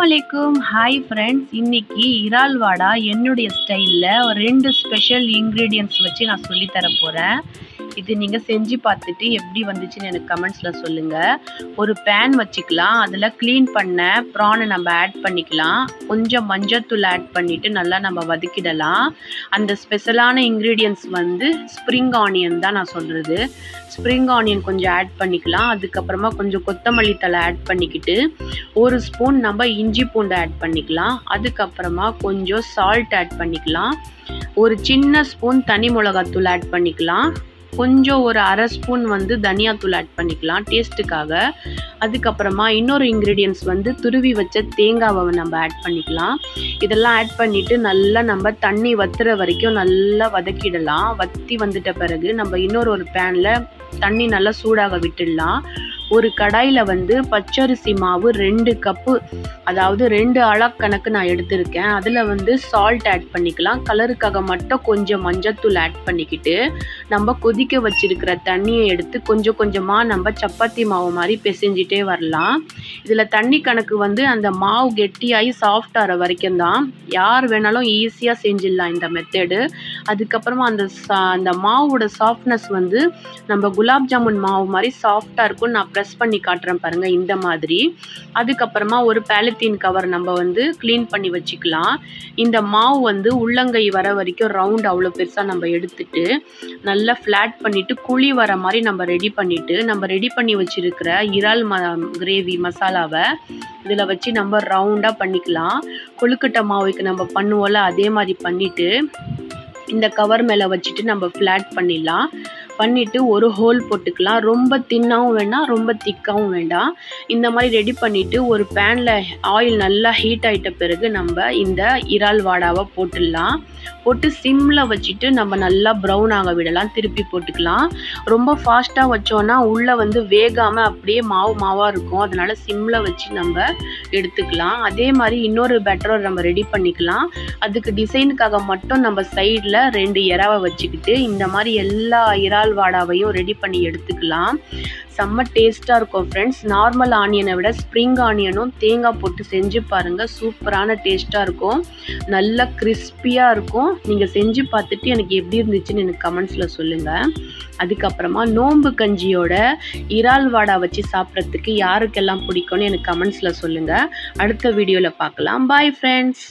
அலைக்கும். Hi friends இன்னைக்கு இறால் வாடா என்னுடைய ஸ்டைலில் ஒரு ரெண்டு ஸ்பெஷல் இன்க்ரீடியன்ட்ஸ் வச்சு நான் சொல்லித் தர போகிறேன் இது நீங்கள் செஞ்சு பார்த்துட்டு எப்படி வந்துச்சுன்னு எனக்கு கமெண்ட்ஸில் சொல்லுங்கள் ஒரு பேன் வச்சுக்கலாம். அதில் க்ளீன் பண்ண ப்ரானை நம்ம ஆட் பண்ணிக்கலாம். கொஞ்சம் மஞ்சத்தூள் ஆட் பண்ணிவிட்டு நல்லா நம்ம வதக்கிடலாம். அந்த ஸ்பெஷலான இன்க்ரீடியன்ட்ஸ் வந்து ஸ்ப்ரிங் ஆனியன் தான் நான் சொல்கிறது ஸ்ப்ரிங் ஆனியன் கொஞ்சம் ஆட் பண்ணிக்கலாம். அதுக்கப்புறமா கொஞ்சம் கொத்தமல்லி தலை ஆட் பண்ணிக்கிட்டு ஒரு ஸ்பூன் நம்ம இஞ்சி பூண்டு ஆட் பண்ணிக்கலாம். அதுக்கப்புறமா கொஞ்சம் சால்ட் ஆட் பண்ணிக்கலாம். ஒரு சின்ன ஸ்பூன் தனி மிளகாத்தூள் ஆட் பண்ணிக்கலாம். கொஞ்சம் ஒரு அரை ஸ்பூன் வந்து தனியாத்தூள் ஆட் பண்ணிக்கலாம் டேஸ்ட்டுக்காக அதுக்கப்புறமா இன்னொரு இன்க்ரீடியன்ஸ் வந்து துருவி வச்ச தேங்காவை நம்ம ஆட் பண்ணிக்கலாம். இதெல்லாம் ஆட் பண்ணிவிட்டு நல்லா நம்ம தண்ணி வத்துற வரைக்கும் நல்லா வதக்கிடலாம். வத்தி வந்துட்ட பிறகு நம்ம இன்னொரு ஒரு பேனில் தண்ணி நல்லா சூடாக விட்டுடலாம். ஒரு கடாயில் வந்து பச்சரிசி மாவு ரெண்டு கப்பு அதாவது ரெண்டு அளக்கணக்கு நான் எடுத்திருக்கேன். அதில் வந்து சால்ட் ஆட் பண்ணிக்கலாம். கலருக்காக மட்டும் கொஞ்சம் மஞ்சத்தூள் ஆட் பண்ணிக்கிட்டு நம்ம கொதிக்க வச்சிருக்கிற தண்ணியை எடுத்து கொஞ்சம் கொஞ்சமாக நம்ம சப்பாத்தி மாவு மாதிரி பிசைஞ்சிட்டே வரலாம். இதில் தண்ணி கணக்கு வந்து அந்த மாவு கெட்டியாகி சாஃப்ட் ஆகிற வரைக்கும் தான். யார் வேணாலும் ஈஸியாக செஞ்சிடலாம் இந்த மெத்தடு அதுக்கப்புறமா அந்த சா அந்த மாவோட சாஃப்ட்னஸ் வந்து நம்ம குலாப் ஜாமுன் மாவு மாதிரி சாஃப்டாக இருக்கும் நான் ப்ரெஸ் பண்ணி காட்டுறேன் பாருங்கள் இந்த மாதிரி. அதுக்கப்புறமா ஒரு பேலத்தீன் கவர் நம்ம வந்து க்ளீன் பண்ணி வச்சுக்கலாம். இந்த மாவு வந்து உள்ளங்கை வர வரைக்கும் ரவுண்ட் அவ்வளோ பெருசாக நம்ம எடுத்துட்டு நல்லா ஃப்ளாட் பண்ணிவிட்டு குழி வர மாதிரி நம்ம ரெடி பண்ணிவிட்டு நம்ம ரெடி பண்ணி வச்சுருக்கிற இறால் ம கிரேவி மசாலாவை இதில் வச்சு நம்ம ரவுண்டாக பண்ணிக்கலாம். கொழுக்கட்டை மாவுக்கு நம்ம பண்ணுவோம்ல அதே மாதிரி பண்ணிவிட்டு இந்த கவர் மேலே வச்சுட்டு நம்ம ஃப்ளாட் பண்ணிடலாம். பண்ணிவிட்டு ஒரு ஹோல் போட்டுக்கலாம். ரொம்ப தின்னாகவும் வேண்டாம் ரொம்ப திக்காகவும் வேண்டாம் இந்த மாதிரி ரெடி பண்ணிவிட்டு ஒரு பேனில் ஆயில் நல்லா ஹீட் ஆகிட்ட பிறகு நம்ம இந்த இறால் வாடாவை போட்டுடலாம். போட்டு சிம்மில் வச்சுட்டு நம்ம நல்லா ப்ரௌன் ஆக விடலாம். திருப்பி போட்டுக்கலாம். ரொம்ப ஃபாஸ்ட்டாக வச்சோன்னா உள்ளே வந்து வேகாமல் அப்படியே மாவு மாவாக இருக்கும். அதனால் சிம்மில் வச்சு நம்ம எடுத்துக்கலாம். அதே மாதிரி இன்னொரு பேட்டரை நம்ம ரெடி பண்ணிக்கலாம். அதுக்கு டிசைனுக்காக மட்டும் நம்ம சைடில் ரெண்டு இறாவை வச்சுக்கிட்டு இந்த மாதிரி எல்லா இறால் வாடாவையும் ரெடி பண்ணி எடுத்துக்கலாம். செம்ம டேஸ்ட்டாக இருக்கும் ஃப்ரெண்ட்ஸ் நார்மல் ஆனியனை விட ஸ்ப்ரிங் ஆனியனும் தேங்காய் போட்டு செஞ்சு பாருங்கள் சூப்பரான டேஸ்ட்டாக இருக்கும். நல்லா கிறிஸ்பியாக இருக்கும். நீங்கள் செஞ்சு பார்த்துட்டு எனக்கு எப்படி இருந்துச்சுன்னு எனக்கு கமெண்ட்ஸில் சொல்லுங்கள் அதுக்கப்புறமா நோம்பு கஞ்சியோட இறால் வாடா வச்சு சாப்பிட்றதுக்கு யாருக்கெல்லாம் பிடிக்கும்னு எனக்கு கமெண்ட்ஸில் சொல்லுங்கள் அடுத்த வீடியோவில் பார்க்கலாம். Bye friends